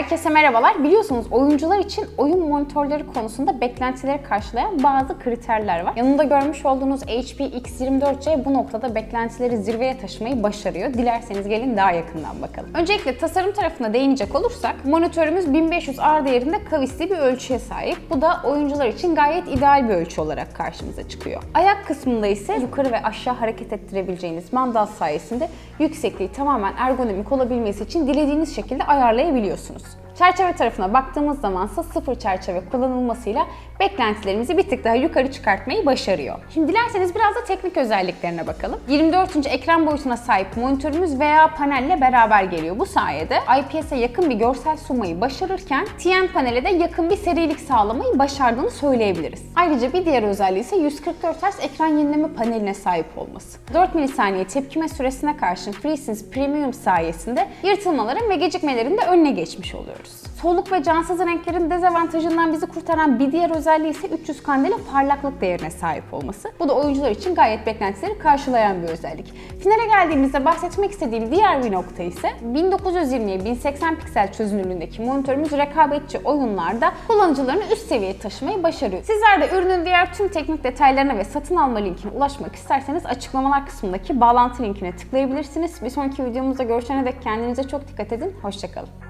Herkese merhabalar. Biliyorsunuz oyuncular için oyun monitörleri konusunda beklentileri karşılayan bazı kriterler var. Yanında görmüş olduğunuz HP X24C bu noktada beklentileri zirveye taşımayı başarıyor. Dilerseniz gelin daha yakından bakalım. Öncelikle tasarım tarafına değinecek olursak monitörümüz 1500 R değerinde kavisli bir ölçüye sahip. Bu da oyuncular için gayet ideal bir ölçü olarak karşımıza çıkıyor. Ayak kısmında ise yukarı ve aşağı hareket ettirebileceğiniz mandal sayesinde yüksekliği tamamen ergonomik olabilmesi için dilediğiniz şekilde ayarlayabiliyorsunuz. episode. Çerçeve tarafına baktığımız zamansa sıfır çerçeve kullanılmasıyla beklentilerimizi bir tık daha yukarı çıkartmayı başarıyor. Şimdi dilerseniz biraz da teknik özelliklerine bakalım. 24 inç ekran boyutuna sahip monitörümüz veya panelle beraber geliyor. Bu sayede IPS'e yakın bir görsel sunmayı başarırken TN panele de yakın bir serilik sağlamayı başardığını söyleyebiliriz. Ayrıca bir diğer özelliği ise 144 Hz ekran yenileme paneline sahip olması. 4 milisaniye tepkime süresine karşın FreeSense Premium sayesinde yırtılmaların ve gecikmelerin de önüne geçmiş oluyoruz. Soluk ve cansız renklerin dezavantajından bizi kurtaran bir diğer özelliği ise 300 kandela parlaklık değerine sahip olması. Bu da oyuncular için gayet beklentileri karşılayan bir özellik. Finale geldiğimizde bahsetmek istediğim diğer bir nokta ise 1920'ye 1080 piksel çözünürlüğündeki monitörümüz rekabetçi oyunlarda kullanıcılarını üst seviyeye taşımayı başarıyor. Sizler de ürünün diğer tüm teknik detaylarına ve satın alma linkine ulaşmak isterseniz açıklamalar kısmındaki bağlantı linkine tıklayabilirsiniz. Bir sonraki videomuzda görüşene dek kendinize çok dikkat edin. Hoşçakalın.